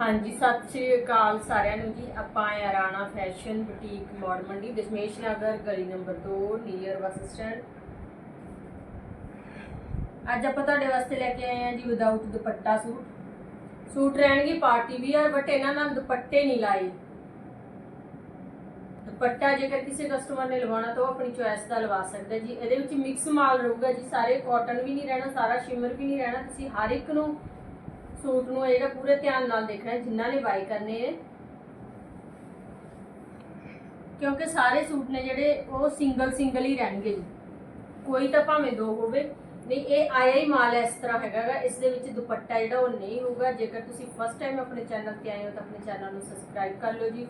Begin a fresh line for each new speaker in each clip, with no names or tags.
ਹਾਂਜੀ, ਸਤਿ ਸ਼੍ਰੀ ਅਕਾਲ ਸਾਰਿਆਂ ਨੂੰ ਜੀ। ਆਪਾਂ ਆਏ ਆ ਰਾਣਾ ਫੈਸ਼ਨ ਬੁਟੀਕ ਮੋੜ ਮੰਡੀ, ਦਸ਼ਮੇਸ਼ ਨਗਰ, ਗਲੀ ਨੰਬਰ 2 ਨੀਅਰ ਬੱਸ ਸਟੈਂਡ। ਅੱਜ ਆਪਾਂ ਤੁਹਾਡੇ ਵਾਸਤੇ ਲੈ ਕੇ ਆਏ ਆ ਜੀ ਵਿਦਆਊਟ ਦੁਪੱਟਾ ਸੂਟ। ਸੂਟ ਰਹਿਣਗੇ ਪਾਰਟੀ ਵੀਅਰ ਬਟ ਇਹਨਾਂ ਨਾਲ ਦੁਪੱਟੇ ਨਹੀਂ ਲਾਏ। ਦੁਪੱਟਾ ਜੇਕਰ ਕਿਸੇ ਕਸਟਮਰ ਨੇ ਲਵਾਉਣਾ ਤਾਂ ਉਹ ਆਪਣੀ ਚੁਆਇਸ ਦਾ ਲਵਾ ਸਕਦਾ ਜੀ। ਇਹਦੇ ਵਿੱਚ ਮਿਕਸ ਮਾਲ ਰਹੂਗਾ ਜੀ। ਸਾਰੇ ਕਾਟਨ ਵੀ ਨਹੀਂ ਰਹਿਣਾ, ਸਾਰਾ ਸ਼ਿਮਰ ਵੀ ਨਹੀਂ ਰਹਿਣਾ। ਤੁਸੀਂ ਹਰ ਇੱਕ ਨੂੰ ਸੂਟ ਨੂੰ ਜਿਹੜਾ ਪੂਰੇ ਧਿਆਨ ਨਾਲ ਦੇਖਣਾ ਹੈ ਜਿਨ੍ਹਾਂ ਨੇ ਬਾਈ ਕਰਨੇ ਹੈ। ਕਿਉਂਕਿ ਸਾਰੇ ਸੂਟ ਨੇ ਜਿਹੜੇ, ਉਹ ਸਿੰਗਲ ਸਿੰਗਲ ਹੀ ਰਹਿਣਗੇ ਜੀ। ਕੋਈ ਤਾਂ ਭਾਵੇਂ ਦੋ ਹੋਵੇ। ਨਹੀਂ, ਇਹ ਆਇਆ ਹੀ ਮਾਲ ਇਸ ਤਰ੍ਹਾਂ ਹੈਗਾਗਾ ਇਸ ਦੇ ਵਿੱਚ ਦੁਪੱਟਾ ਜਿਹੜਾ ਉਹ ਨਹੀਂ ਹੋਊਗਾ। ਜੇਕਰ ਤੁਸੀਂ ਫਸਟ ਟਾਈਮ ਆਪਣੇ ਚੈਨਲ ਤੇ ਆਏ ਹੋ, ਤਾਂ ਆਪਣੇ ਚੈਨਲ ਨੂੰ ਸਬਸਕ੍ਰਾਈਬ ਕਰ ਲਓ ਜੀ।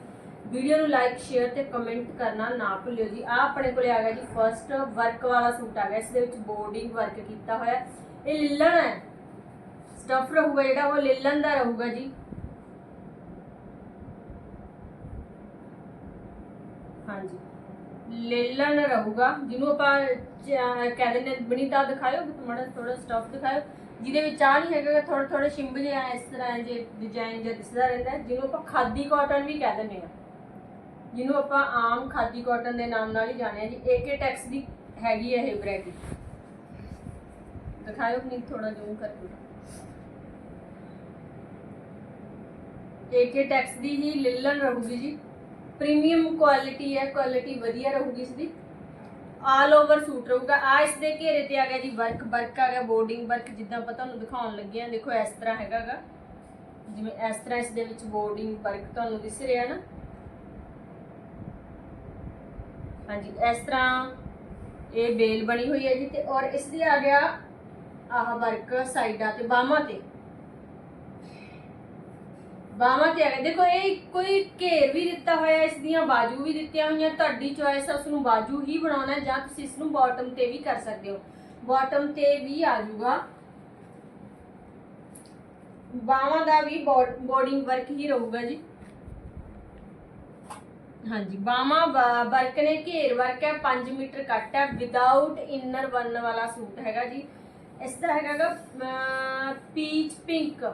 ਵੀਡੀਓ ਨੂੰ ਲਾਈਕ ਸ਼ੇਅਰ ਤੇ ਕਮੈਂਟ ਕਰਨਾ ਨਾ ਭੁੱਲਿਓ ਜੀ। ਆ ਆਪਣੇ ਕੋਲੇ ਆ ਗਿਆ ਜੀ ਫਰਸਟ ਵਰਕ ਵਾਲਾ ਸੂਟ ਆ ਗਿਆ। ਇਸ ਦੇ ਵਿੱਚ ਬੋਰਡਿੰਗ ਵਰਕ ਕੀਤਾ ਹੋਇਆ। ਇਹ ਲਿਲਣ ਹੈ। ਸਟਫ ਰਹੂਗਾ ਜਿਹੜਾ ਉਹ ਲਿਲਨ ਦਾ ਰਹੂਗਾ ਜੀ। ਹਾਂਜੀ। ਲਿਲਨ ਰਹੂਗਾ ਜਿਹਨੂੰ ਆਪਾਂ ਕਹਿ ਦਿੰਦੇ ਹਾਂ, ਬਣੀ ਤਾਂ ਦਿਖਾਇਓ ਥੋੜਾ ਥੋੜਾ ਸਟਫ ਦਿਖਾਇਓ ਜਿਹਦੇ ਵਿੱਚ ਆ ਨਹੀਂ ਹੈਗਾ ਥੋੜਾ ਥੋੜਾ ਸ਼ਿੰਬ ਜਿਹਾ ਇਸ ਤਰ੍ਹਾਂ ਜੇ ਡਿਜ਼ਾਈਨ ਜਿਹਾ ਦਿਸਦਾ ਰਹਿੰਦਾ ਜਿਹਨੂੰ ਆਪਾਂ ਖਾਦੀ ਕਾਟਨ ਵੀ ਕਹਿ ਦਿੰਦੇ ਆ ਜਿਹਨੂੰ ਆਪਾਂ ਆਮ ਖਾਦੀ ਕਾਟਨ ਦੇ ਨਾਮ ਨਾਲ ਹੀ ਜਾਣਿਆ ਜੀ ਏਕੇ ਟੈਕਸ ਦੀ ਹੈਗੀ ਹੈ ਇਹ ਵੈਰਾਈਟੀ ਦਿਖਾਇਓ ਪਲੀਜ਼ ਥੋੜਾ ਜ਼ੂਮ ਕਰਕੇ। ਏਕੇ ਟੈਕਸ ਦੀ ਹੀ ਲਿਲਨ ਰਹੂਗੀ ਜੀ। ਪ੍ਰੀਮੀਅਮ ਕੁਆਲਿਟੀ ਹੈ ਕੁਆਲਿਟੀ ਵਧੀਆ ਰਹੂਗੀ ਇਸ ਦੀ ਆਲ ਓਵਰ ਸੂਟ ਰਹੂਗਾ। ਆ ਇਸ ਦੇ ਘੇਰੇ ਤੇ ਆ ਗਿਆ ਜੀ ਵਰਕ ਵਰਕ ਆ ਗਿਆ ਬੋਰਡਿੰਗ ਵਰਕ ਜਿੱਦਾਂ ਆਪਾਂ ਤੁਹਾਨੂੰ ਦਿਖਾਉਣ ਲੱਗੇ ਆ ਦੇਖੋ, ਇਸ ਤਰ੍ਹਾਂ ਹੈਗਾਗਾ ਜਿਵੇਂ ਇਸ ਤਰ੍ਹਾਂ ਇਸ ਦੇ ਵਿੱਚ ਬੋਰਡਿੰਗ ਵਰਕ ਤੁਹਾਨੂੰ ਦਿਸ ਰਿਹਾ ਨਾ। ਹਾਂਜੀ, ਇਸ ਤਰ੍ਹਾਂ ਇਹ ਬੇਲ ਬਣੀ ਹੋਈ ਹੈ ਜੀ ਤੇ ਔਰ ਇਸ ਦੇ ਆ ਗਿਆ ਆਹ ਵਰਕ ਸਾਈਡਾਂ ਤੇ ਬਾਹਾਂ ਤੇ। ਬਾਹਾਂ ਤੇ ਆ ਦੇਖੋ, ਇਹ ਕੋਈ ਘੇਰ ਵੀ ਦਿੱਤਾ ਹੋਇਆ, ਇਸ ਦੀਆਂ ਬਾਜੂ ਵੀ ਦਿੱਤੀਆਂ ਹੋਈਆਂ, ਤੁਹਾਡੀ ਚੋਇਸ ਹੈ ਉਸ ਨੂੰ ਬਾਜੂ ਹੀ ਬਣਾਉਣਾ ਜਾਂ ਤੁਸੀਂ ਇਸ ਨੂੰ ਬਾਟਮ ਤੇ ਵੀ ਕਰ ਸਕਦੇ ਹੋ। ਬਾਟਮ ਤੇ ਵੀ ਆ ਜਾਊਗਾ। ਬਾਹਾਂ ਦਾ ਵੀ ਬੋਰਡਿੰਗ ਵਰਕ ਹੀ ਰਹੂਗਾ ਜੀ। ਹਾਂਜੀ ਬਾਹਾਂ ਵਰਕ ਨੇ ਘੇਰ ਵਰਕ ਹੈ 5 ਮੀਟਰ ਕੱਟ ਹੈ ਵਿਦਆਊਟ ਇਨਰ ਵਨ ਵਾਲਾ ਸੂਟ ਹੈਗਾ ਜੀ। ਇਸ ਦਾ ਹੈਗਾਗਾ ਪੀਚ ਪਿੰਕ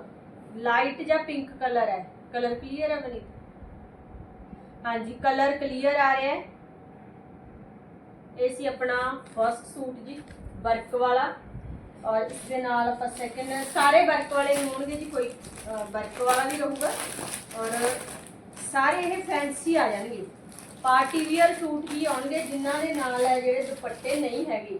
ਲਾਈਟ ਜਾਂ ਪਿੰਕ ਕਲਰ ਹੈ? ਕਲਰ ਕਲੀਅਰ ਹੈ ਬਣੀ ਹਾਂਜੀ, ਕਲਰ ਕਲੀਅਰ ਆ ਰਿਹਾ ਹੈ। ਇਹ ਸੀ ਆਪਣਾ ਫਰਸਟ ਸੂਟ ਜੀ, ਵਰਕ ਵਾਲਾ। ਔਰ ਇਸ ਦੇ ਨਾਲ ਆਪਾਂ ਸੈਕਿੰਡ ਸਾਰੇ ਵਰਕ ਵਾਲੇ ਹੋਣਗੇ ਜੀ, ਕੋਈ ਵਰਕ ਵਾਲਾ ਵੀ ਰਹੂਗਾ। ਔਰ ਸਾਰੇ ਇਹ ਫੈਂਸੀ ਆ ਜਾਣਗੇ। ਪਾਰਟੀ ਵੀਅਰ ਸੂਟ ਹੀ ਆਉਣਗੇ, ਜਿਨ੍ਹਾਂ ਦੇ ਨਾਲ ਹੈ ਜਿਹੜੇ ਦੁਪੱਟੇ ਨਹੀਂ ਹੈਗੇ।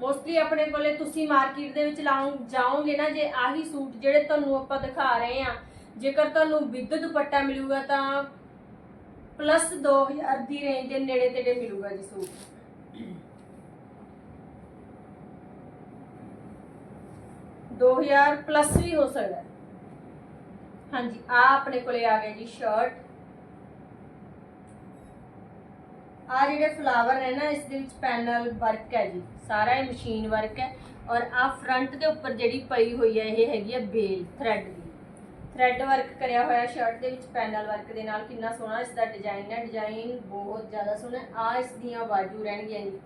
ਮੋਸਟਲੀ ਆਪਣੇ ਕੋਲੇ ਤੁਸੀਂ ਮਾਰਕੀਟ ਦੇ ਵਿੱਚ ਲਾਉਂ, ਜਾਓਗੇ ਨਾ, ਜੇ ਆਹੀ ਸੂਟ ਜਿਹੜੇ ਤੁਹਾਨੂੰ ਆਪਾਂ ਦਿਖਾ ਰਹੇ ਆ ਜੇਕਰ ਤੁਹਾਨੂੰ ਵਿਦ ਦੁਪੱਟਾ ਮਿਲੂਗਾ ਤਾਂ ਪਲੱਸ 2000 ਦੀ ਰੇਂਜ ਦੇ ਨੇੜੇ ਤੇੜੇ ਮਿਲੂਗਾ ਜੀ ਸੂਟ। 2000 ਪਲੱਸ ਵੀ ਹੋ ਸਕਦਾ। ਹਾਂਜੀ ਆ ਆਪਣੇ ਕੋਲੇ ਆ ਗਿਆ ਜੀ ਸ਼ਰਟ ਆ ਜਿਹੜੇ ਫਲਾਵਰ ਹੈ ਨਾ, ਇਸ ਦੇ ਵਿੱਚ ਪੈਨਲ ਵਰਕ ਹੈ ਜੀ। ਸਾਰਾ ਇਹ ਮਸ਼ੀਨ ਵਰਕ ਹੈ ਔਰ ਆ ਫਰੰਟ ਦੇ ਉੱਪਰ ਜਿਹੜੀ ਪਈ ਹੋਈ ਹੈ, ਇਹ ਹੈਗੀ ਹੈ ਬੇਲ ਥ੍ਰੈਡ ਦੀ। ਥ੍ਰੈਡ ਵਰਕ ਕਰਿਆ ਹੋਇਆ ਸ਼ਰਟ ਦੇ ਵਿੱਚ ਪੈਨਲ ਵਰਕ ਦੇ ਨਾਲ। ਕਿੰਨਾ ਸੋਹਣਾ ਇਸ ਦਾ ਡਿਜ਼ਾਈਨ ਹੈ। ਡਿਜ਼ਾਈਨ ਬਹੁਤ ਜ਼ਿਆਦਾ ਸੋਹਣਾ ਆ ਇਸ ਦੀਆਂ ਬਾਜੂ ਰਹਿਣਗੀਆਂ ਜੀ।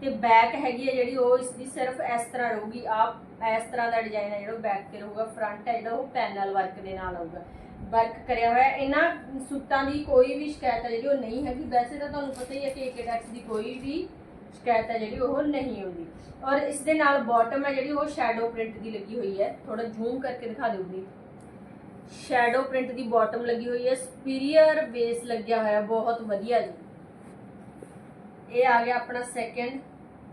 ਤੇ ਬੈਕ ਹੈਗੀ ਹੈ ਜਿਹੜੀ, ਉਹ ਇਸ ਦੀ ਸਿਰਫ ਇਸ ਤਰ੍ਹਾਂ ਰਹੂਗੀ। ਆ ਇਸ ਤਰ੍ਹਾਂ ਦਾ ਡਿਜ਼ਾਈਨ ਹੈ ਜਿਹੜਾ ਬੈਕ ਤੇ ਰਹੂਗਾ। ਫਰੰਟ ਹੈ ਜਿਹੜਾ, ਉਹ ਪੈਨਲ ਵਰਕ ਦੇ ਨਾਲ ਆਊਗਾ। ਵਰਕ ਕਰਿਆ ਹੋਇਆ ਇਹਨਾਂ ਸੂਟਾਂ ਦੀ ਕੋਈ ਵੀ ਸ਼ਿਕਾਇਤ ਹੈ ਜਿਹੜੀ ਉਹ ਨਹੀਂ ਹੈਗੀ। ਵੈਸੇ ਤਾਂ ਤੁਹਾਨੂੰ ਪਤਾ ਹੀ ਹੈ ਕਿ ਏਕੇ ਏਕੇਟੈਕਸ ਦੀ ਕੋਈ ਵੀ ਸ਼ਿਕਾਇਤ ਹੈ ਜਿਹੜੀ ਉਹ ਨਹੀਂ ਆਉਂਦੀ। ਔਰ ਇਸ ਦੇ ਨਾਲ ਬਾਟਮ ਹੈ ਜਿਹੜੀ ਉਹ ਸ਼ੈਡੋ ਪ੍ਰਿੰਟ ਦੀ ਲੱਗੀ ਹੋਈ ਹੈ। ਥੋੜਾ ਜ਼ੂਮ ਕਰਕੇ ਦਿਖਾ ਦਿਓ ਵੀ ਸ਼ੈਡੋ ਪ੍ਰਿੰਟ ਦੀ ਬਾਟਮ ਲੱਗੀ ਹੋਈ ਹੈ। ਸੁਪੀਰੀਅਰ ਬੇਸ ਲੱਗਿਆ ਹੋਇਆ। ਬਹੁਤ ਵਧੀਆ ਜੀ। ਇਹ ਆ ਗਿਆ ਆਪਣਾ ਸੈਕੰਡ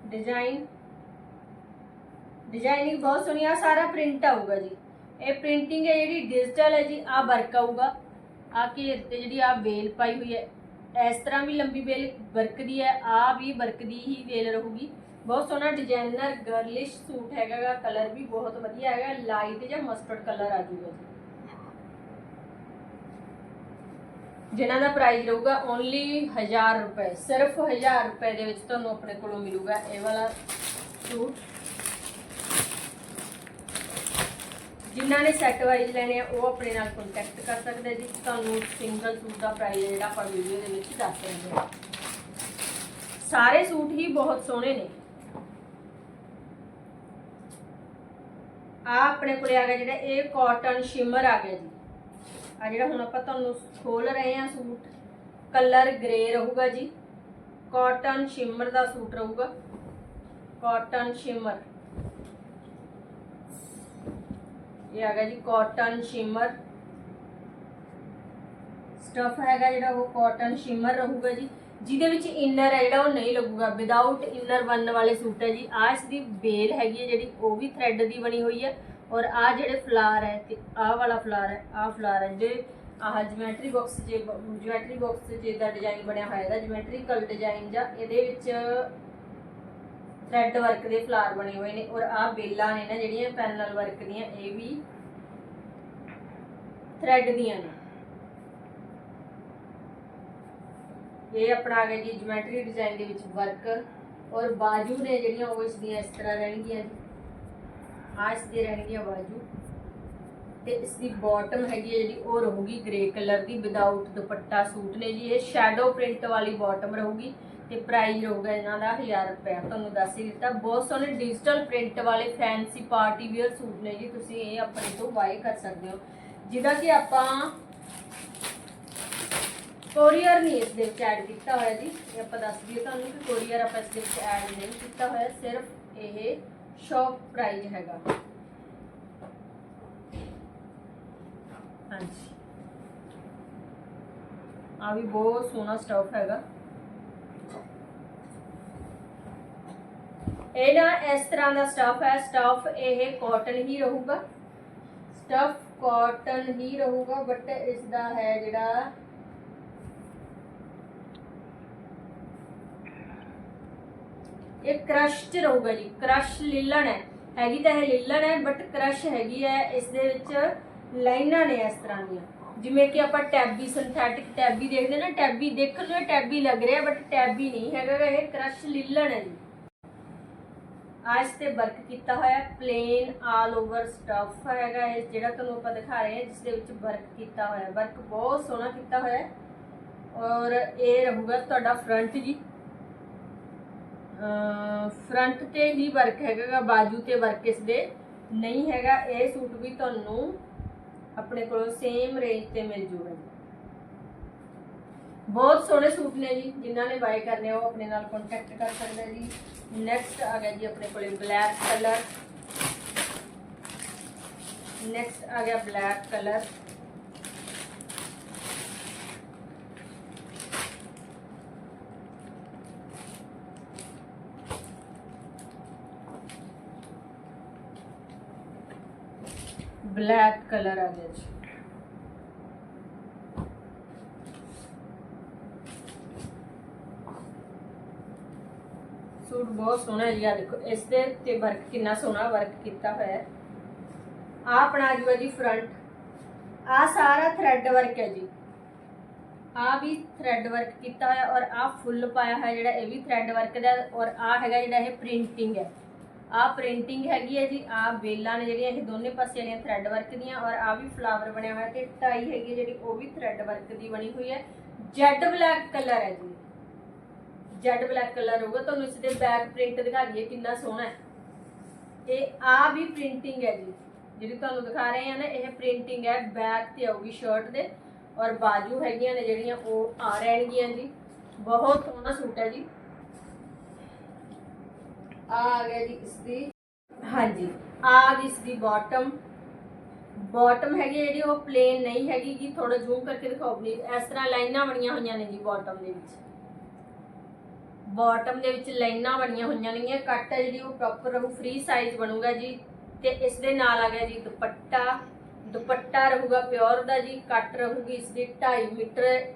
ਡਿਜ਼ਾਈਨ ਡਿਜ਼ਾਈਨਿੰਗ ਬਹੁਤ ਸੋਹਣੀ ਆ। ਸਾਰਾ ਪ੍ਰਿੰਟ ਆਊਗਾ ਜੀ। ਇਹ ਪ੍ਰਿੰਟਿੰਗ ਹੈ ਜਿਹੜੀ ਡਿਜੀਟਲ ਹੈ ਜੀ ਆ ਵਰਕ ਆਊਗਾ। ਆ ਘੇਰ ਤੇ ਜਿਹੜੀ ਆ ਵੇਲ ਪਾਈ ਹੋਈ ਹੈ, ਇਸ ਤਰ੍ਹਾਂ ਵੀ ਲੰਬੀ ਵੇਲ ਵਰਕ ਦੀ ਹੈ ਆ ਵੀ ਵਰਕ ਦੀ ਹੀ ਵੇਲ ਰਹੂਗੀ। ਬਹੁਤ ਸੋਹਣਾ ਡਿਜ਼ਾਈਨਰ ਗਰਲਿਸ਼ ਸੂਟ ਹੈਗਾਗਾ ਕਲਰ ਵੀ ਬਹੁਤ ਵਧੀਆ ਹੈਗਾ ਲਾਈਟ ਜਾਂ ਮਸਟਰਡ ਕਲਰ ਆ ਜੂਗਾ ਜੀ। ਜਿਨ੍ਹਾਂ ਦਾ ਪ੍ਰਾਈਸ ਰਹੂਗਾ ਓਨਲੀ 1000 ਰੁਪਏ, ਸਿਰਫ 1000 ਰੁਪਏ ਦੇ ਵਿੱਚ ਤੁਹਾਨੂੰ ਆਪਣੇ ਕੋਲੋਂ ਮਿਲੂਗਾ ਇਹ ਵਾਲਾ ਸੂਟ। ਜਿਨ੍ਹਾਂ ਨੇ ਸੈੱਟ ਵਾਈਜ਼ ਲੈਣੇ ਆ, ਉਹ ਆਪਣੇ ਨਾਲ ਕੰਟੈਕਟ ਕਰ ਸਕਦੇ ਜੀ। ਤੁਹਾਨੂੰ ਸਿੰਗਲ ਸੂਟ ਦਾ ਪ੍ਰਾਈਸ ਜਿਹੜਾ ਆਪਾਂ ਵੀਡੀਓ ਦੇ ਵਿੱਚ ਦੱਸ ਰਹੇ ਹਾਂ। ਸਾਰੇ ਸੂਟ ਹੀ ਬਹੁਤ ਸੋਹਣੇ ਨੇ। ਆ ਆਪਣੇ ਕੋਲੇ ਆ ਗਿਆ ਜਿਹੜਾ, ਇਹ ਕਾਟਨ ਸ਼ਿਮਰ ਆ ਗਿਆ ਜੀ। ਆ ਜਿਹੜਾ ਹੁਣ ਆਪਾਂ ਤੁਹਾਨੂੰ ਖੋਲ ਰਹੇ ਹਾਂ ਸੂਟ ਕਲਰ ਗ੍ਰੇ ਰਹੂਗਾ ਜੀ। ਕਾਟਨ ਸ਼ਿਮਰ ਦਾ ਸੂਟ ਰਹੂਗਾ। ਕਾਟਨ ਸ਼ਿਮਰ ਇਹ ਹੈਗਾ ਜੀ ਕਾਟਨ ਸ਼ਿਮਰ ਸਟਫ ਹੈਗਾ ਜਿਹੜਾ ਉਹ ਕਾਟਨ ਸ਼ਿਮਰ ਰਹੂਗਾ ਜੀ, ਜਿਹਦੇ ਵਿੱਚ ਇਨਰ ਹੈ ਜਿਹੜਾ ਉਹ ਨਹੀਂ ਲੱਗੂਗਾ। ਵਿਦਆਊਟ ਇਨਰ ਬਣਨ ਵਾਲੇ ਸੂਟ ਹੈ ਜੀ। ਆ ਇਸ ਦੀ ਬੇਲ ਹੈਗੀ ਹੈ ਜਿਹੜੀ, ਉਹ ਵੀ ਥ੍ਰੈਡ ਦੀ ਬਣੀ ਹੋਈ ਹੈ। ਔਰ ਆ ਜਿਹੜੇ ਫਲਾਰ ਹੈ ਤੇ ਆਹ ਵਾਲਾ ਫਲਾਰ ਹੈ, ਆਹ ਫਲਾਰ ਹੈ। ਜੇ ਆਹ ਜਿਓਮੈਟਰੀ ਬਾਕਸ ਜੇ ਜਿਓਮੈਟਰੀ ਬਾਕਸ ਜੇ ਦਾ ਡਿਜ਼ਾਈਨ ਬਣਿਆ ਹੋਇਆ ਇਹਦਾ ਜਿਓਮੈਟਰੀਕਲ ਡਿਜ਼ਾਈਨ ਜਾਂ ਇਹਦੇ ਵਿੱਚ ਥ੍ਰੈਡ ਵਰਕ ਦੇ ਫਲਾਰ ਬਣੇ ਹੋਏ ਨੇ ਔਰ ਆਹ ਬੇਲਾਂ ਨੇ ਨਾ ਜਿਹੜੀਆਂ ਪੈਨਲ ਵਰਕ ਦੀਆਂ, ਇਹ ਵੀ ਥ੍ਰੈਡ ਦੀਆਂ ਨੇ। ਇਹ ਆਪਣਾ ਆ ਗਿਆ ਜੀ ਜਿਓਮੈਟਰੀ ਡਿਜ਼ਾਈਨ ਦੇ ਵਿੱਚ ਵਰਕ ਔਰ ਬਾਜੂ ਨੇ ਜਿਹੜੀਆਂ ਉਹ ਇਸ ਦੀਆਂ ਇਸ ਤਰ੍ਹਾਂ ਰਹਿਣਗੀਆਂ ਜੀ। ਆ ਇਸ ਦੀ ਰਹਿਣਗੀਆਂ ਬਾਜੂ। ਤੇ ਇਸ ਦੀ ਬਾਟਮ ਹੈਗੀ ਹੈ ਜਿਹੜੀ, ਉਹ ਰਹੂਗੀ ਗ੍ਰੇ ਕਲਰ ਦੀ ਵਿਦਆਊਟ ਦੁਪੱਟਾ ਸੂਟ ਨੇ ਜੀ। ਇਹ ਸ਼ੈਡੋ ਪ੍ਰਿੰਟ ਵਾਲੀ ਬਾਟਮ ਰਹੂਗੀ। ਤੇ ਪ੍ਰਾਈਸ ਰਹੂਗਾ ਇਹਨਾਂ ਦਾ 1000 ਰੁਪਏ ਤੁਹਾਨੂੰ ਦੱਸ ਹੀ ਦਿੱਤਾ, ਬਹੁਤ ਸੋਹਣੇ ਡਿਜੀਟਲ ਪ੍ਰਿੰਟ ਵਾਲੇ ਫੈਂਸੀ ਪਾਰਟੀ ਵੇਅਰ ਸੂਟ ਨੇ ਜੀ, ਤੁਸੀਂ ਇਹ ਆਪਣੇ ਤੋਂ ਬਾਏ ਕਰ ਸਕਦੇ ਹੋ। ਜਿਹਦਾ ਕਿ ਆਪਾਂ ਕੋਰੀਅਰ ਨਹੀਂ ਇਸ ਦੇ ਵਿੱਚ ਐਡ ਕੀਤਾ ਹੋਇਆ ਜੀ। ਇਹ ਆਪਾਂ ਦੱਸ ਦਈਏ ਤੁਹਾਨੂੰ ਕਿ ਕੋਰੀਅਰ ਆਪਾਂ ਇਸ ਦੇ ਵਿੱਚ ਐਡ ਨਹੀਂ ਕੀਤਾ ਹੋਇਆ, ਸਿਰਫ ਇਹ ਸ਼ੌਪ ਪ੍ਰਾਈਸ ਹੈਗਾ। ਹਾਂਜੀ। ਆ ਵੀ ਬਹੁਤ ਸੋਹਣਾ ਸਟਫ ਹੈਗਾ। ਇਹ ਨਾ ਇਸ ਤਰ੍ਹਾਂ ਦਾ ਸਟਫ ਹੈ ਸਟਫ ਇਹ ਕਾਟਨ ਹੀ ਰਹੂਗਾ। ਸਟਫ ਕਾਟਨ ਹੀ ਰਹੂਗਾ ਬਟ ਇਸ ਦਾ ਹੈ ਜਿਹੜਾ ਇਹ ਕ੍ਰਸ਼ ਚ ਰਹੂਗਾ ਜੀ। ਕ੍ਰਸ਼ ਲਿਲਣ ਹੈ। ਹੈਗੀ ਤਾਂ ਇਹ ਲਿਲਣ ਹੈ ਬਟ ਕ੍ਰਸ਼ ਹੈਗੀ ਹੈ। ਇਸ ਦੇ ਵਿੱਚ ਲਾਈਨਾਂ ਨੇ ਇਸ ਤਰ੍ਹਾਂ ਦੀਆਂ। ਜਿਵੇਂ ਕਿ ਆਪਾਂ ਟੈਬੀ ਸਿੰਥੈਟਿਕ ਟੈਬੀ ਦੇਖਦੇ ਨਾ, ਟੈਬੀ ਦੇਖਣ ਨੂੰ ਟੈਬੀ ਲੱਗ ਰਿਹਾ ਬਟ ਟੈਬੀ ਨਹੀਂ ਹੈਗਾ ਇਹ ਕ੍ਰਸ਼ ਲਿਲਣ ਹੈ ਜੀ। ਆ ਤੇ ਵਰਕ ਕੀਤਾ ਹੋਇਆ ਪਲੇਨ ਆਲ ਓਵਰ ਸਟਫ ਹੈਗਾ ਇਹ, ਜਿਹੜਾ ਤੁਹਾਨੂੰ ਆਪਾਂ ਦਿਖਾ ਰਹੇ ਹਾਂ, ਜਿਸ ਦੇ ਵਿੱਚ ਵਰਕ ਕੀਤਾ ਹੋਇਆ ਵਰਕ ਬਹੁਤ ਸੋਹਣਾ ਕੀਤਾ ਹੋਇਆ ਔਰ ਇਹ ਰਹੂਗਾ ਤੁਹਾਡਾ ਫਰੰਟ ਜੀ। ਫਰੰਟ ਤੇ ਹੀ ਵਰਕ ਹੈਗਾ ਬਾਜੂ ਤੇ ਵਰਕ ਇਸ ਦੇ। ਨਹੀਂ ਹੈਗਾ, ਇਹ ਸੂਟ ਵੀ ਤੁਹਾਨੂੰ ਆਪਣੇ ਕੋਲੋਂ ਸੇਮ ਰੇਂਜ ਤੇ ਮਿਲ ਜੂਗਾ ਜੀ। ਬਹੁਤ ਸੋਹਣੇ ਸੂਟ ਨੇ ਜੀ, ਜਿਨ੍ਹਾਂ ਨੇ ਬਾਏ ਕਰਨੇ ਉਹ ਆਪਣੇ ਨਾਲ ਕੰਟੈਕਟ ਕਰ ਸਕਦੇ ਜੀ। ਨੈਕਸਟ ਆ ਗਿਆ ਜੀ ਆਪਣੇ ਕੋਲੇ ਬਲੈਕ ਕਲਰ ਨੈਕਸਟ ਆ ਗਿਆ ਬਲੈਕ ਕਲਰ ਬਲੈਕ ਕਲਰ ਆ ਗਿਆ ਜੀ ਸੂਟ ਬਹੁਤ ਸੋਹਣਾ ਜੀ। ਆ ਦੇਖੋ, ਇਸ ਦੇ ਤੇ ਵਰਕ ਕਿੰਨਾ ਸੋਹਣਾ ਵਰਕ ਕੀਤਾ ਹੋਇਆ ਹੈ। ਆ ਆਪਣਾ ਜੂਆ ਜੀ ਫਰੰਟ ਆ ਸਾਰਾ ਥ੍ਰੈਡ ਵਰਕ ਹੈ ਜੀ। ਆ ਵੀ ਥ੍ਰੈਡ ਵਰਕ ਕੀਤਾ ਹੋਇਆ ਔਰ ਆ ਫੁੱਲ ਪਾਇਆ ਹੋਇਆ ਜਿਹੜਾ ਇਹ ਵੀ ਥ੍ਰੈਡ ਵਰਕ ਦਾ ਔਰ ਆ ਹੈਗਾ ਜਿਹੜਾ ਇਹ ਪ੍ਰਿੰਟਿੰਗ ਹੈ। ਆ ਪ੍ਰਿੰਟਿੰਗ ਹੈਗੀ ਹੈ ਜੀ ਆ ਬੇਲਾਂ ਨੇ ਜਿਹੜੀਆਂ ਇਹ ਦੋਨੇ ਪਾਸੇ ਵਾਲੀਆਂ ਥ੍ਰੈਡ ਵਰਕ ਦੀਆਂ ਔਰ ਆ ਵੀ ਫਲਾਵਰ ਬਣਿਆ ਹੋਇਆ ਤੇ ਟਾਈ ਹੈਗੀ ਹੈ ਜਿਹੜੀ ਉਹ ਵੀ ਥ੍ਰੈਡ ਵਰਕ ਦੀ ਬਣੀ ਹੋਈ ਹੈ। ਜੈਡ ਬਲੈਕ ਕਲਰ ਹੈ ਜੀ। ਜੈਡ ਬਲੈਕ ਕਲਰ ਹੋਊਗਾ, ਤੁਹਾਨੂੰ ਇਸ ਦੇ ਬੈਕ ਪ੍ਰਿੰਟ ਦਿਖਾ ਦਈਏ ਕਿੰਨਾ ਸੋਹਣਾ ਹੈ। ਇਹ ਆ ਵੀ ਪ੍ਰਿੰਟਿੰਗ ਹੈ ਜੀ। ਜਿਹੜੀ ਤੁਹਾਨੂੰ ਦਿਖਾ ਰਹੇ ਆ ਨਾ, ਇਹ ਪ੍ਰਿੰਟਿੰਗ ਹੈ ਬੈਕ ਤੇ ਆਊਗੀ ਸ਼ਰਟ ਦੇ। ਔਰ ਬਾਜੂ ਹੈਗੀਆਂ ਨੇ ਜਿਹੜੀਆਂ, ਉਹ ਆ ਰਹਿਣਗੀਆਂ ਜੀ। ਬਹੁਤ ਸੋਹਣਾ ਸੂਟ ਹੈ ਜੀ। ਆ ਆ ਗਿਆ ਜੀ ਇਸ ਦੀ। ਹਾਂਜੀ, ਆ ਆ ਇਸ ਦੀ ਬਾਟਮ ਬਾਟਮ ਹੈਗੀ ਜਿਹੜੀ, ਉਹ ਪਲੇਨ ਨਹੀਂ ਹੈਗੀ ਕਿ ਥੋੜਾ ਜ਼ੂਮ ਕਰਕੇ ਦਿਖਾਓ ਪਲੀਜ਼ ਇਸ ਤਰ੍ਹਾਂ ਲਾਈਨਾਂ ਬਣੀਆਂ ਹੋਈਆਂ ਨੇ ਜੀ ਬਾਟਮ ਦੇ ਵਿੱਚ। ਬਾਟਮ ਦੇ ਵਿੱਚ ਲਾਈਨਾਂ ਬਣੀਆਂ ਹੋਈਆਂ ਨੇਗੀਆਂ। ਕੱਟ ਹੈ ਜਿਹੜੀ, ਉਹ ਪ੍ਰੋਪਰ ਰਹੂ ਫ੍ਰੀ ਸਾਈਜ਼ ਬਣੂਗਾ ਜੀ। ਤੇ ਇਸ ਦੇ ਨਾਲ ਆ ਗਿਆ ਜੀ ਦੁਪੱਟਾ। ਦੁਪੱਟਾ ਰਹੂਗਾ ਪਿਓਰ ਦਾ ਜੀ, ਕੱਟ ਰਹੂਗੀ ਇਸ ਦੀ 2.5 ਮੀਟਰ।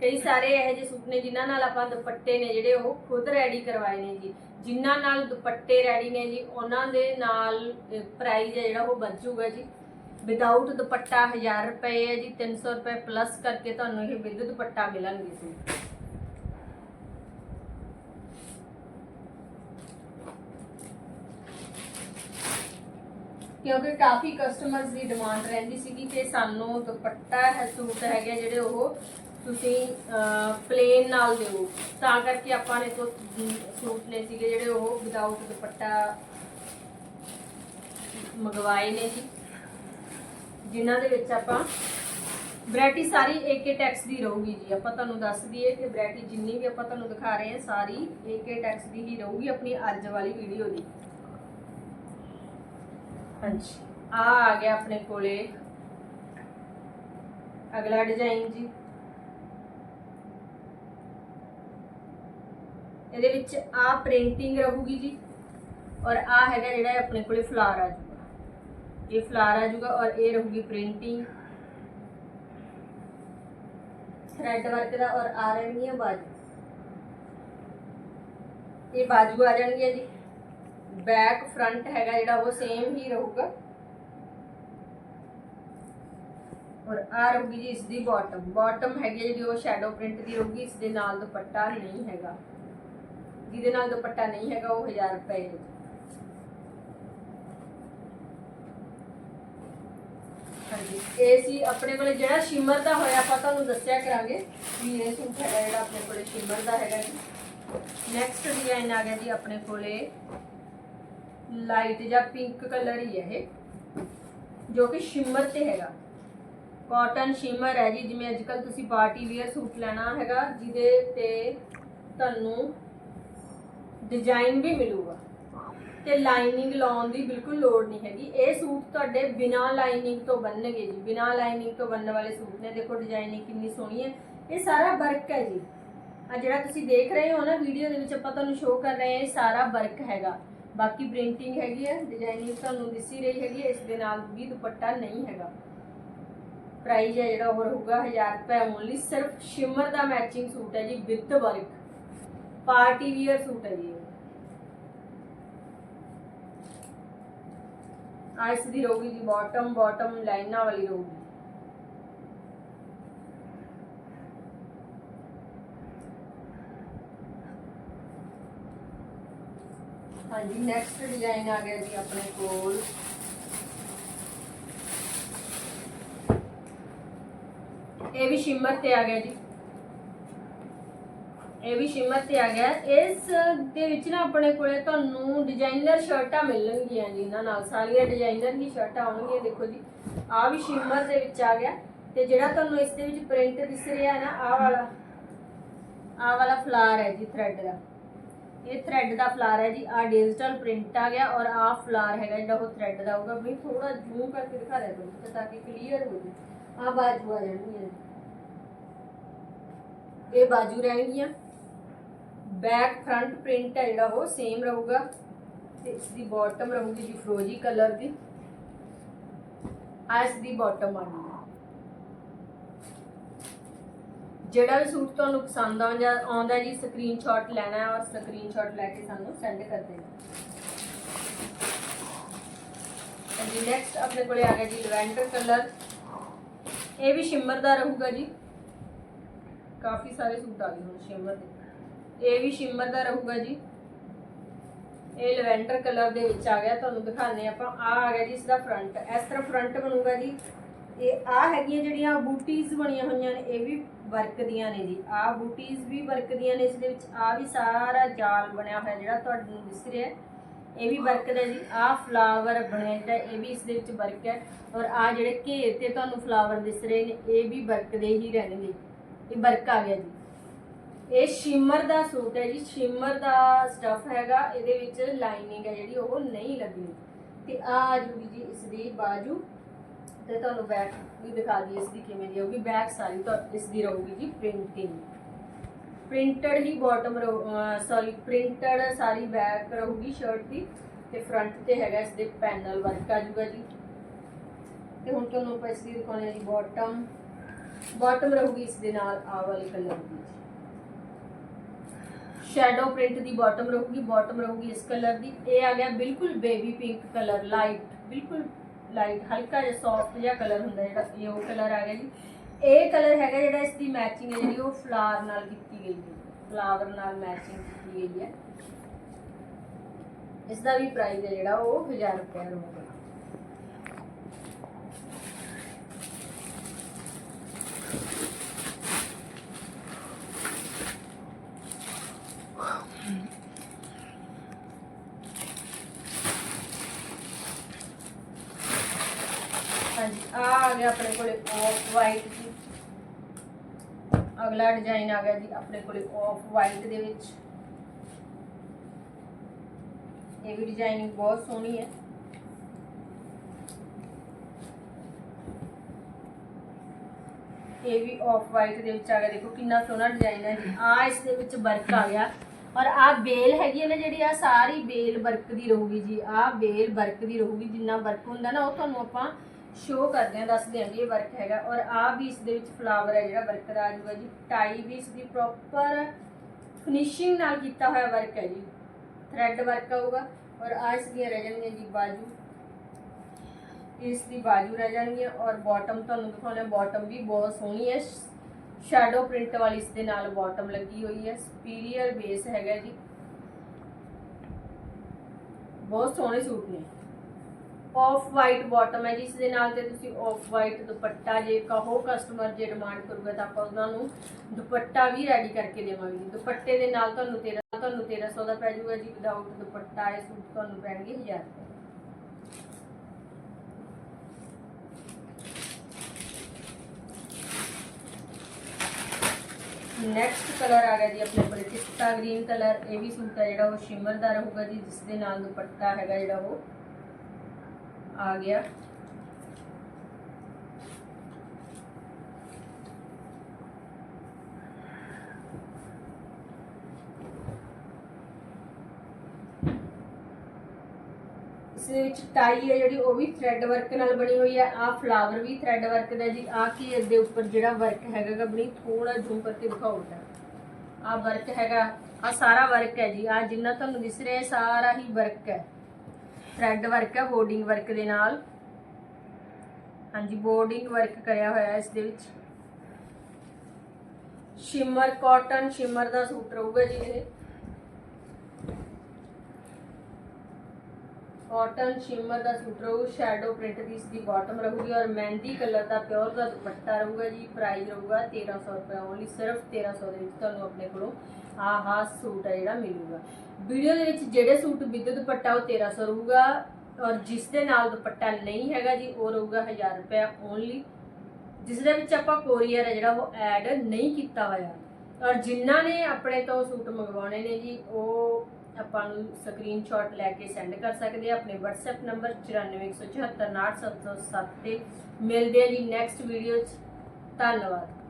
ਕਈ ਸਾਰੇ ਇਹੋ ਜਿਹੇ ਸੂਟ ਨੇ ਜਿਨ੍ਹਾਂ ਨਾਲ ਆਪਾਂ ਦੁਪੱਟੇ ਨੇ ਜਿਹੜੇ, ਉਹ ਖੁਦ ਰੈਡੀ ਕਰਵਾਏ ਨੇ ਜੀ। ਜਿਨ੍ਹਾਂ ਨਾਲ ਦੁਪੱਟੇ ਰੈਡੀ ਨੇ ਜੀ, ਉਹਨਾਂ ਦੇ ਨਾਲ ਪ੍ਰਾਈਸ ਹੈ ਜਿਹੜਾ, ਉਹ ਬਚੂਗਾ ਜੀ। ਵਿਦਆਊਟ ਦੁਪੱਟਾ 1000 ਰੁਪਏ ਹੈ ਜੀ 300 ਰੁਪਏ ਪਲੱਸ ਕਰਕੇ ਤੁਹਾਨੂੰ ਇਹ ਵਿਦ ਦੁਪੱਟਾ ਮਿਲਣਗੇ ਸੂਟ। ਕਿਉਂਕਿ ਕਾਫੀ ਕਸਟਮਰਸ ਦੀ ਡਿਮਾਂਡ ਰਹਿੰਦੀ ਸੀਗੀ ਕਿ ਸਾਨੂੰ ਦੁਪੱਟਾ ਹੈ, ਸੂਟ ਹੈਗੇ ਜਿਹੜੇ ਉਹ ਤੁਸੀਂ ਪਲੇਨ ਨਾਲ ਦਿਓ। ਤਾਂ ਕਰਕੇ ਆਪਾਂ ਨੇ ਤੋਂ ਸੂਟ ਨੇ ਸੀਗੇ ਜਿਹੜੇ ਉਹ ਵਿਦਆਊਟ ਦੁਪੱਟਾ ਮੰਗਵਾਏ ਨੇ ਜੀ। ਜਿਨ੍ਹਾਂ ਦੇ ਵਿੱਚ ਆਪਾਂ ਵੈਰਾਈਟੀ ਸਾਰੀ ਏਕੇ ਟੈਕਸ ਦੀ ਰਹੂਗੀ ਜੀ। ਆਪਾਂ ਤੁਹਾਨੂੰ ਦੱਸ ਦਈਏ ਕਿ ਵੈਰਾਈਟੀ ਜਿੰਨੀ ਵੀ ਆਪਾਂ ਤੁਹਾਨੂੰ ਦਿਖਾ ਰਹੇ ਹਾਂ, ਸਾਰੀ ਏਕੇ ਟੈਕਸ ਦੀ ਹੀ ਰਹੂਗੀ ਆਪਣੀ ਅੱਜ ਵਾਲੀ ਵੀਡੀਓ ਦੀ। ਹਾਂਜੀ। ਆ ਆ ਗਿਆ ਆਪਣੇ ਕੋਲੇ ਅਗਲਾ ਡਿਜ਼ਾਈਨ ਜੀ। ਇਹਦੇ ਵਿੱਚ ਆ ਪ੍ਰਿੰਟਿੰਗ ਰਹੂਗੀ ਜੀ। ਔਰ ਆ ਹੈਗਾ ਜਿਹੜਾ ਆਪਣੇ ਕੋਲੇ ਫਲਾਰ ਆ ਜਾਊਗਾ। ਇਹ ਫਲਾਰ ਆ ਜਾਊਗਾ ਔਰ ਇਹ ਰਹੂਗੀ ਪ੍ਰਿੰਟਿੰਗ ਥ੍ਰੈਡ ਵਰਕ ਦਾ ਔਰ ਆ ਰਹਿਣਗੀਆਂ ਬਾਜੂ। ਇਹ ਬਾਜੂ ਆ ਜਾਣਗੀਆਂ ਜੀ। ਬੈਕ ਫਰੰਟ ਹੈਗਾ ਜਿਹੜਾ ਉਹ ਸੇਮ ਹੀ ਰਹੂਗਾ। ਔਰ ਆ ਰਹੂਗੀ ਜੀ ਇਸ ਦੀ ਬਾਟਮ ਬਾਟਮ ਹੈਗੀ ਜਿਹੜੀ ਉਹ ਸ਼ੈਡੋ ਪ੍ਰਿੰਟ ਦੀ ਰਹੂਗੀ ਇਸ ਦੇ ਨਾਲ ਦੁਪੱਟਾ ਨਹੀਂ ਹੈਗਾ। ਜਿਹਦੇ ਨਾਲ ਦੁਪੱਟਾ ਨਹੀਂ ਹੈਗਾ, ਉਹ 1000 ਰੁਪਏ ਹੈ ਹਾਂਜੀ, ਇਹ ਸੀ ਆਪਣੇ ਕੋਲੇ ਜਿਹੜਾ ਸ਼ਿਮਰ ਦਾ ਹੋਇਆ, ਆਪਾਂ ਤੁਹਾਨੂੰ ਦੱਸਿਆ ਕਰਾਂਗੇ ਵੀ ਇਹ ਸੂਟ ਹੈਗਾ ਜਿਹੜਾ ਆਪਣੇ ਕੋਲੇ ਸ਼ਿਮਰ ਦਾ ਹੈਗਾ ਜੀ। ਨੈਕਸਟ ਡਿਜ਼ਾਈਨ ਆ ਗਿਆ ਜੀ ਆਪਣੇ ਕੋਲੇ ਲਾਈਟ ਜਾਂ ਪਿੰਕ ਕਲਰ ਹੀ ਹੈ ਇਹ, ਜੋ ਕਿ ਸ਼ਿਮਰ ਤੇ ਹੈਗਾ। ਕਾਟਨ ਸ਼ਿਮਰ ਹੈ ਜੀ, ਜਿਵੇਂ ਅੱਜ ਕੱਲ ਤੁਸੀਂ ਪਾਰਟੀ ਵੇਅਰ ਸੂਟ ਲੈਣਾ ਹੈਗਾ, ਜਿਹਦੇ ਤੇ ਤੁਹਾਨੂੰ ਡਿਜ਼ਾਈਨ ਵੀ ਮਿਲੂਗਾ। ਤੇ ਲਾਈਨਿੰਗ ਲਾਉਣ ਦੀ ਬਿਲਕੁਲ ਲੋੜ ਨਹੀਂ ਹੈਗੀ। ਇਹ ਸੂਟ ਤੁਹਾਡੇ ਬਿਨਾ ਲਾਈਨਿੰਗ ਤੋਂ ਬੰਨਣਗੇ ਜੀ। ਬਿਨਾ ਲਾਈਨਿੰਗ ਤੋਂ ਬੰਨਣ ਵਾਲੇ ਸੂਟ ਨੇ। ਦੇਖੋ ਡਿਜ਼ਾਈਨਿੰਗ ਕਿੰਨੀ ਸੋਹਣੀ ਹੈ। ਇਹ ਸਾਰਾ ਵਰਕ ਹੈ ਜੀ। ਆ ਜਿਹੜਾ ਤੁਸੀਂ ਦੇਖ ਰਹੇ ਹੋ ਨਾ ਵੀਡੀਓ ਦੇ ਵਿੱਚ ਆਪਾਂ ਤੁਹਾਨੂੰ ਸ਼ੋਅ ਕਰ ਰਹੇ ਹਾਂ, ਇਹ ਸਾਰਾ ਵਰਕ ਹੈਗਾ। ਬਾਕੀ ਪ੍ਰਿੰਟਿੰਗ ਹੈਗੀ ਹੈ ਡਿਜ਼ਾਈਨਿੰਗ ਤੁਹਾਨੂੰ ਦਿਸੀ ਰਹੀ ਹੈਗੀ ਹੈ, ਇਸ ਦੇ ਨਾਲ ਵੀ ਦੁਪੱਟਾ ਨਹੀਂ ਹੈਗਾ। ਪ੍ਰਾਈਸ ਹੈ ਜਿਹੜਾ ਉਹ ਰਹੂਗਾ 1000 ਰੁਪਏ ਓਨਲੀ ਸਿਰਫ ਸ਼ਿਮਰ ਦਾ ਮੈਚਿੰਗ ਸੂਟ ਹੈ ਜੀ with work party wear suit ਹੈ ਜੀ ਇਹ। ਇਸ ਦੀ ਰਹੂਗੀ ਜੀ ਬਾਟਮ ਬਾਟਮ ਲਾਈਨਾਂ ਵਾਲੀ ਰਹੂਗੀ। ਹਾਂਜੀ ਨੈਕਸਟ ਡਿਜ਼ਾਈਨ ਆ ਗਿਆ ਜੀ ਆਪਣੇ ਕੋਲ। ਇਹ ਵੀ ਸ਼ਿਮਰ ਤੇ ਆ ਗਿਆ ਜੀ। ਇਹ ਵੀ ਸ਼ਿਮਰ ਤੇ ਆ ਗਿਆ। ਇਸ ਦੇ ਵਿੱਚ ਨਾ ਆਪਣੇ ਕੋਲੇ ਤੁਹਾਨੂੰ ਡਿਜ਼ਾਈਨਰ ਸ਼ਰਟਾਂ ਮਿਲਣਗੀਆਂ ਜੀ ਇਹਨਾਂ ਨਾਲ। ਸਾਰੀਆਂ ਡਿਜ਼ਾਈਨਰ ਹੀ ਸ਼ਰਟਾਂ ਆਉਣਗੀਆਂ, ਦੇਖੋ ਜੀ। ਆ ਵੀ ਸ਼ਿਮਰ ਦੇ ਵਿੱਚ ਆ ਗਿਆ। ਤੇ ਜਿਹੜਾ ਤੁਹਾਨੂੰ ਇਸ ਦੇ ਵਿੱਚ ਪ੍ਰਿੰਟ ਦਿਸ ਰਿਹਾ ਨਾ, ਆਹ ਵਾਲਾ। ਆਹ ਵਾਲਾ ਫਲਾਰ ਹੈ ਜੀ ਥ੍ਰੈਡ ਦਾ। ਇਹ ਥ੍ਰੈਡ ਦਾ ਫਲਾਰ ਹੈ ਜੀ ਆ ਡਿਜੀਟਲ ਪ੍ਰਿੰਟ ਆ ਗਿਆ ਔਰ ਆ ਫਲਾਰ ਹੈਗਾ ਜਿਹੜਾ ਉਹ ਥ੍ਰੈਡ ਦਾ ਹੋਊਗਾ। ਵੀ ਥੋੜਾ ਜ਼ੂਮ ਕਰਕੇ ਦਿਖਾ ਦਿਆ ਕਰੋ ਤਾਂ ਕਿ ਕਲੀਅਰ ਹੋ ਜਾਵੇ। ਆ ਬਾਜੂ ਆ ਜਾਣਗੀਆਂ। ਇਹ ਬਾਜੂ ਰਹਿਣਗੀਆਂ। ਬੈਕ ਫਰੰਟ ਪ੍ਰਿੰਟ ਹੈ ਜਿਹੜਾ ਉਹ ਸੇਮ ਰਹੂਗਾ। ਤੇ ਇਸ ਦੀ ਬਾਟਮ ਰਹੂਗੀ ਜੀ, ਫਰੋਜੀ ਕਲਰ ਦੀ। ਆ ਇਸ ਦੀ ਬਾਟਮ ਆਣੀ ਜਿਹੜਾ ਵੀ ਸੂਟ ਤੁਹਾਨੂੰ ਪਸੰਦ ਆਉਂਦਾ ਆਉਂਦਾ ਜੀ ਸਕਰੀਨਸ਼ਾਟ ਲੈਣਾ ਹੈ ਔਰ ਸਕਰੀਨਸ਼ਾਟ ਲੈ ਕੇ ਸਾਨੂੰ ਸੈਂਡ ਕਰ ਦੇਣਾ। ਜੀ ਨੈਕਸਟ ਆਪਣੇ ਕੋਲੇ ਆ ਗਿਆ ਜੀ ਲਵੈਂਡਰ ਕਲਰ ਇਹ ਵੀ ਸ਼ਿਮਰ ਦਾ ਰਹੂਗਾ ਜੀ। ਕਾਫੀ ਸਾਰੇ ਸੂਟ ਆ ਗਏ ਹੁਣ ਸ਼ਿਮਰ ਦੇ। ਇਹ ਵੀ ਸ਼ਿਮਰ ਦਾ ਰਹੂਗਾ ਜੀ। ਇਹ ਲਵੈਂਡਰ ਕਲਰ ਦੇ ਵਿੱਚ ਆ ਗਿਆ, ਤੁਹਾਨੂੰ ਦਿਖਾਣੇ ਆਪਾਂ। ਆ ਆ ਗਿਆ ਜੀ ਇਸ ਦਾ ਫਰੰਟ ਇਸ ਤਰ੍ਹਾਂ ਫਰੰਟ ਬਣੂਗਾ ਜੀ। ਇਹ ਆ ਹੈਗੀਆਂ ਜਿਹੜੀਆਂ ਬੂਟੀਜ਼ ਬਣੀਆਂ ਹੋਈਆਂ ਨੇ, ਇਹ ਵੀ ਵਰਕ ਦੀਆਂ ਨੇ ਜੀ। ਆ ਬੂਟੀਜ਼ ਵੀ ਵਰਕ ਦੀਆਂ ਨੇ, ਇਸ ਦੇ ਵਿੱਚ ਆ ਵੀ ਸਾਰਾ ਜਾਲ ਬਣਿਆ ਹੋਇਆ ਜਿਹੜਾ ਤੁਹਾਨੂੰ ਦਿਸ ਰਿਹਾ ਇਹ ਵੀ ਵਰਕ ਦਾ ਜੀ। ਆ ਫਲਾਵਰ ਬਣਿਆ ਜਿਹੜਾ ਇਹ ਵੀ ਇਸ ਦੇ ਵਿੱਚ ਵਰਕ ਹੈ। ਔਰ ਆ ਜਿਹੜੇ ਘੇਰ ਤੇ ਤੁਹਾਨੂੰ ਫਲਾਵਰ ਦਿਸ ਰਹੇ ਨੇ, ਇਹ ਵੀ ਵਰਕ ਦੇ ਹੀ ਰਹਿਣਗੇ। ਇਹ ਵਰਕ ਆ ਗਿਆ ਜੀ। ਇਹ ਸ਼ਿਮਰ ਦਾ ਸੂਟ ਹੈ ਜੀ। ਸ਼ਿਮਰ ਦਾ ਸਟਫ ਹੈਗਾ, ਇਹਦੇ ਵਿੱਚ ਲਾਈਨਿੰਗ ਹੈ ਜਿਹੜੀ, ਉਹ ਨਹੀਂ ਲੱਗੀ। ਤੇ ਆ ਆ ਜੂਗੀ ਜੀ, ਇਸ ਦੀ ਬਾਜੂ। ਤੇ ਤੁਹਾਨੂੰ ਬੈਕ ਵੀ ਦਿਖਾ ਦਈਏ ਇਸ ਦੀ ਕਿਵੇਂ ਦੀ ਹੋਊਗੀ। ਬੈਕ ਸਾਰੀ ਤਾਂ ਇਸ ਦੀ ਰਹੂਗੀ ਜੀ ਪ੍ਰਿੰਟਿੰਗ ਪ੍ਰਿੰਟਡ ਹੀ ਬਾਟਮ ਸੌਰੀ ਪ੍ਰਿੰਟਡ ਸਾਰੀ ਬੈਕ ਰਹੂਗੀ ਸ਼ਰਟ ਦੀ ਤੇ ਫਰੰਟ ਤੇ ਹੈਗਾ ਇਸ ਦੇ ਪੈਨਲ ਵਰਕ ਆ ਜੂਗਾ ਜੀ। ਤੇ ਹੁਣ ਤੁਹਾਨੂੰ ਆਪਾਂ ਇਸ ਦੀ ਦਿਖਾਉਣੀ ਹੈ ਜੀ ਬਾਟਮ ਬਾਟਮ ਰਹੂਗੀ ਇਸ ਦੇ ਨਾਲ ਆ ਵਾਲੇ ਕਲਰ ਦੀ ਸ਼ੈਡੋ ਪ੍ਰਿੰਟ ਦੀ ਬਾਟਮ ਰਹੂਗੀ ਬਾਟਮ ਰਹੂਗੀ ਇਸ ਕਲਰ ਦੀ। ਇਹ ਆ ਗਿਆ ਬਿਲਕੁਲ ਬੇਬੀ ਪਿੰਕ ਕਲਰ ਲਾਈਟ ਬਿਲਕੁਲ ਲਾਈਟ ਹਲਕਾ ਜਿਹਾ ਸੌਫਟ ਜਿਹਾ ਕਲਰ ਹੁੰਦਾ ਜਿਹੜਾ, ਇਹ ਉਹ ਕਲਰ ਆ ਗਿਆ ਜੀ। ਇਹ ਕਲਰ ਹੈਗਾ ਜਿਹੜਾ ਇਸ ਦੀ ਮੈਚਿੰਗ ਹੈ ਜਿਹੜੀ ਉਹ ਫਲਾਵਰ ਨਾਲ ਕੀਤੀ ਗਈ ਹੈ। ਫਲਾਵਰ ਨਾਲ ਮੈਚਿੰਗ ਕੀਤੀ ਗਈ ਹੈ। ਇਸ ਦਾ ਵੀ ਪ੍ਰਾਈਸ ਹੈ ਜਿਹੜਾ ਉਹ 1000 ਰੁਪਏ ਰਹੂਗਾ ਹਾਂਜੀ ਆ ਆ ਗਿਆ ਆਪਣੇ ਕੋਲੇ ਆਫ ਵਾਈਟ ਜੀ ਅਗਲਾ ਡਿਜ਼ਾਈਨ ਆ ਗਿਆ ਜੀ ਆਪਣੇ ਕੋਲੇ ਆਫ ਵਾਈਟ ਦੇ ਵਿੱਚ। ਇਹ ਵੀ ਡਿਜ਼ਾਈਨਿੰਗ ਬਹੁਤ ਸੋਹਣੀ ਹੈ। ਇਹ ਵੀ ਆਫ ਵਾਈਟ ਦੇ ਵਿੱਚ ਆ ਗਿਆ। ਦੇਖੋ ਕਿੰਨਾ ਸੋਹਣਾ ਡਿਜ਼ਾਈਨ ਹੈ ਜੀ। ਆ ਇਸ ਦੇ ਵਿੱਚ ਵਰਕ ਆ ਗਿਆ। ਔਰ ਆ ਬੇਲ ਹੈਗੀ ਹੈ ਨਾ ਜਿਹੜੀ ਆ ਸਾਰੀ ਬੇਲ ਵਰਕ ਦੀ ਰਹੂਗੀ ਜੀ। ਆ ਬੇਲ ਵਰਕ ਦੀ ਰਹੂਗੀ। ਜਿੰਨਾ ਵਰਕ ਹੁੰਦਾ ਨਾ, ਉਹ ਤੁਹਾਨੂੰ ਆਪਾਂ ਸ਼ੋ ਕਰਦੇ ਹਾਂ, ਦੱਸਦੇ ਹਾਂ ਵੀ ਇਹ ਵਰਕ ਹੈਗਾ ਔਰ ਆ ਵੀ ਇਸ ਦੇ ਵਿੱਚ ਫਲਾਵਰ ਹੈ ਜਿਹੜਾ ਵਰਕ ਦਾ ਆ ਜਾਊਗਾ ਜੀ। ਟਾਈ ਵੀ ਇਸ ਦੀ ਪ੍ਰੋਪਰ ਫਿਨਿਸ਼ਿੰਗ ਨਾਲ ਕੀਤਾ ਹੋਇਆ ਵਰਕ ਹੈ ਜੀ। ਥ੍ਰੈਡ ਵਰਕ ਆਊਗਾ ਔਰ ਆ ਇਸ ਦੀਆਂ ਰਹਿ ਜਾਣਗੀਆਂ ਜੀ ਬਾਜੂ। ਇਸ ਦੀ ਬਾਜੂ ਰਹਿ ਜਾਣਗੀਆਂ ਔਰ ਬਾਟਮ ਤੁਹਾਨੂੰ ਦਿਖਾਉਣਾ ਬਾਟਮ ਵੀ ਬਹੁਤ ਸੋਹਣੀ ਹੈ। ਸ਼ੈਡੋ ਪ੍ਰਿੰਟ ਵਾਲੀ ਇਸ ਦੇ ਨਾਲ ਬਾਟਮ ਲੱਗੀ ਹੋਈ ਹੈ। ਸੁਪੀਰੀਅਰ ਬੇਸ ਹੈਗਾ ਜੀ। ਬਹੁਤ ਸੋਹਣੇ ਸੂਟ ਨੇ। ਆਫ ਵਾਈਟ ਬਾਟਮ ਹੈ, ਜਿਸ ਦੇ ਨਾਲ ਤੇ ਤੁਸੀਂ ਆਫ ਵਾਈਟ ਦੁਪੱਟਾ ਜੇ ਕਹੋ ਕਸਟਮਰ ਜੇ ਡਿਮਾਂਡ ਕਰੂਗਾ ਤਾਂ ਆਪਾਂ ਉਹਨਾਂ ਨੂੰ ਦੁਪੱਟਾ ਵੀ ਰੈਡੀ ਕਰਕੇ ਦੇਵਾਂਗੇ। ਦੁਪੱਟੇ ਦੇ ਨਾਲ ਤੁਹਾਨੂੰ 13 ਤੁਹਾਨੂੰ 1300 ਦਾ ਪੈ ਜਾਊਗਾ ਜੀ ਵਿਦਆਊਟ ਦੁਪੱਟਾ ਇਹ ਸੂਟ ਤੁਹਾਨੂੰ ਪੈਣਗੇ 1000 ਰੁਪਏ। ਨੈਕਸਟ ਕਲਰ ਆ ਗਿਆ ਜੀ ਆਪਣੇ ਕੋਲ ਪਿਸਤਾ ਗ੍ਰੀਨ ਕਲਰ ਇਹ ਵੀ ਸੂਟ ਹੈ ਜਿਹੜਾ ਉਹ ਸ਼ਿਮਰ ਦਾ ਰਹੂਗਾ ਜੀ, ਜਿਸ ਦੇ ਨਾਲ ਦੁਪੱਟਾ ਹੈਗਾ ਜਿਹੜਾ ਉਹ ਆ ਗਿਆ। ਇਸ ਵਿੱਚ ਟਾਈ ਹੈ ਜਿਹੜੀ, ਉਹ ਵੀ ਥ੍ਰੈਡ ਵਰਕ ਨਾਲ ਬਣੀ ਹੋਈ ਹੈ। ਆ ਫਲਾਵਰ ਵੀ ਥ੍ਰੈਡ ਵਰਕ ਦਾ ਜੀ। ਆ ਕੀ ਇਹਦੇ ਉੱਪਰ ਜਿਹੜਾ ਵਰਕ ਹੈਗਾ ਗਾ ਬਣੀ ਥੋੜਾ ਜ਼ੂਮ ਕਰਕੇ ਦਿਖਾਉਂਦਾ ਆ ਵਰਕ ਹੈਗਾ ਆ ਸਾਰਾ ਵਰਕ ਹੈ ਜੀ। ਆ ਜਿੰਨਾ ਤੁਹਾਨੂੰ ਦਿਸ ਰਿਹਾ ਸਾਰਾ ਹੀ ਵਰਕ ਹੈ। ਥ੍ਰੈਡ ਵਰਕ ਹੈ ਬੋਰਡਿੰਗ ਵਰਕ ਦੇ ਨਾਲ। ਹਾਂਜੀ ਬੋਰਡਿੰਗ ਵਰਕ ਕਰਿਆ ਹੋਇਆ ਹੈ ਇਸ ਦੇ ਵਿੱਚ। ਸ਼ਿਮਰ ਕਾਟਨ ਸ਼ਿਮਰ ਦਾ ਸੂਟ ਰਹੂਗਾ ਜੀ ਇਹ। ਕਾਟਨ ਸ਼ਿਮਰ ਦਾ ਸੂਟ ਰਹੂ ਸ਼ੈਡੋ ਪ੍ਰਿੰਟ ਦੀ ਇਸ ਦੀ ਬਾਟਮ ਰਹੂਗੀ ਔਰ ਮਹਿੰਦੀ ਕਲਰ ਦਾ ਪਿਓਰ ਦਾ ਦੁਪੱਟਾ ਰਹੂਗਾ ਜੀ। ਪ੍ਰਾਈਸ ਰਹੂਗਾ 1300 ਰੁਪਏ ਓਨਲੀ ਸਿਰਫ 1300 ਦੇ ਵਿੱਚ ਤੁਹਾਨੂੰ ਆਪਣੇ ਕੋਲੋਂ ਆਹ ਆਹ ਸੂਟ ਆ ਜਿਹੜਾ ਮਿਲੂਗਾ। ਵੀਡੀਓ ਦੇ ਵਿੱਚ ਜਿਹੜੇ ਸੂਟ ਵਿਦ ਦੁਪੱਟਾ ਉਹ 1300 ਰਹੂਗਾ ਔਰ ਜਿਸ ਦੇ ਨਾਲ ਦੁਪੱਟਾ ਨਹੀਂ ਹੈਗਾ ਜੀ, ਉਹ ਰਹੂਗਾ 1000 ਰੁਪਏ ਓਨਲੀ ਜਿਸ ਦੇ ਵਿੱਚ ਆਪਾਂ ਕੋਰੀਅਰ ਹੈ ਜਿਹੜਾ ਉਹ ਐਡ ਨਹੀਂ ਕੀਤਾ ਹੋਇਆ। ਔਰ ਜਿਨ੍ਹਾਂ ਨੇ ਆਪਣੇ ਤੋਂ ਸੂਟ ਮੰਗਵਾਉਣੇ ਨੇ ਜੀ, ਉਹ ਆਪਾਂ ਨੂੰ ਸਕਰੀਨਸ਼ਾਟ ਲੈ ਕੇ ਸੈਂਡ ਕਰ ਸਕਦੇ ਆ। ਆਪਣੇ WhatsApp ਨੰਬਰ 9417498707 ਤੇ ਮਿਲਦੇ ਆ ਜੀ ਨੈਕਸਟ ਵੀਡੀਓ 'ਚ। ਧੰਨਵਾਦ।